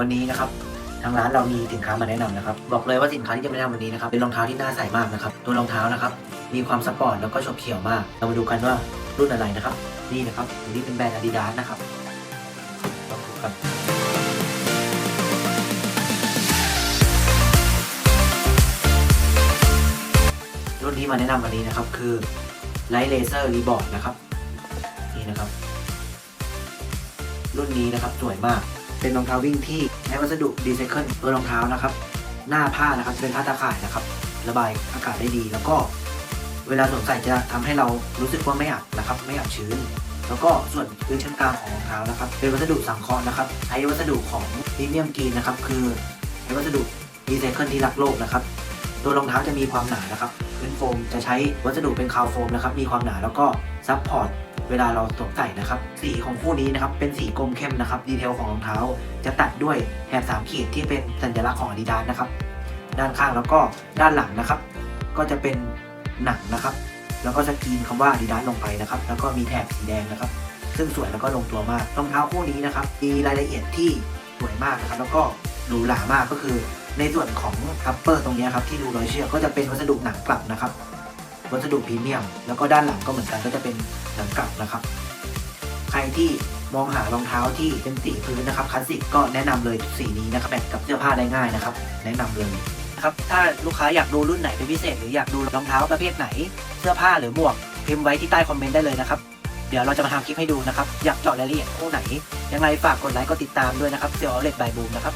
วันนี้นะครับทางร้านเรามีสินค้ามาแนะนำนะครับ บอกเลยว่าสินค้าที่จะมาแนะนำวันนี้นะครับเป็นรองเท้าที่น่าใส่มากนะครับ ตัวรองเท้านะครับ มีความสปอร์ตแล้วก็ฉกเฉี่ยวมาก เรามาดูกันว่ารุ่นอะไรนะครับ นี่นะครับอันนี้เป็นแบรนด์ Adidas นะครับลองดูกันรุ่นที่มาแนะนำวันนี้นะครับ คือ Light Laser Reboard นะครับ นี่นะครับ รุ่นนี้นะครับสวยมาก เป็นรองเท้าวิ่งที่ใช้วัสดุรีไซเคิลตัวรองเท้านะครับ หน้าผ้านะครับจะเป็นผ้าตาข่ายนะครับ ระบายอากาศได้ดี แล้วก็เวลาสวมใส่จะทำให้เรารู้สึกว่าไม่อับนะครับ ไม่อับชื้น แล้วก็ส่วนพื้นชั้นกลางของรองเท้านะครับ เป็นวัสดุสังเคราะห์นะครับ ใช้วัสดุของพรีเมียมกรีนนะครับ คือใช้วัสดุรีไซเคิลที่รักโลกนะครับ ตัวรองเท้าจะมีความหนานะครับพื้นโฟมจะใช้วัสดุเป็นคาวโฟมนะครับ มีความหนาแล้วก็ซับพอร์ต เวลาเราสวมใส่นะครับ สีของคู่นี้นะครับเป็นสีกรมเข้มนะครับดีเทลของรองเท้า จะตัดด้วยแถบสามขีดที่เป็นสัญลักษณ์ของ Adidas นะครับ ด้านข้างแล้วก็ด้านหลังนะครับ ก็จะเป็นหนังนะครับ แล้วก็สกรีนคำว่า Adidas ลงไปนะครับ แล้วก็มีแถบสีแดงนะครับ ซึ่งสวยแล้วก็ลงตัวมากรองเท้าคู่นี้นะครับมีรายละเอียดที่สวยมากนะครับ แล้วก็หรูหรามากก็คือ ในส่วนของคัพเปอร์ตรงนี้ครับที่ดูรอยเชือกก็จะเป็นวัสดุหนังกลับนะครับ วัสดุพรีเมียม แล้วก็ด้านหลังก็เหมือนกันก็จะเป็นหนังกลับนะครับ ใครที่มองหารองเท้าที่เป็นสีพื้นนะครับคลาสสิกก็แนะนำเลยสีนี้นะครับแมทกับเสื้อผ้าได้ง่ายนะครับ แนะนำเลยครับถ้าลูกค้าอยากดูรุ่นไหนเป็นพิเศษ หรืออยากดูรองเท้าประเภทไหน เสื้อผ้าหรือหมวกพิมพ์ไว้ที่ใต้คอมเมนต์ได้เลยนะครับเดี๋ยวเราจะมาทำคลิปให้ดูนะครับ อยากเจาะรายละเอียดคู่ไหน ยังไงฝากกดไลค์กดติดตามด้วยนะครับเซลล์เลดบายบูมนะครับ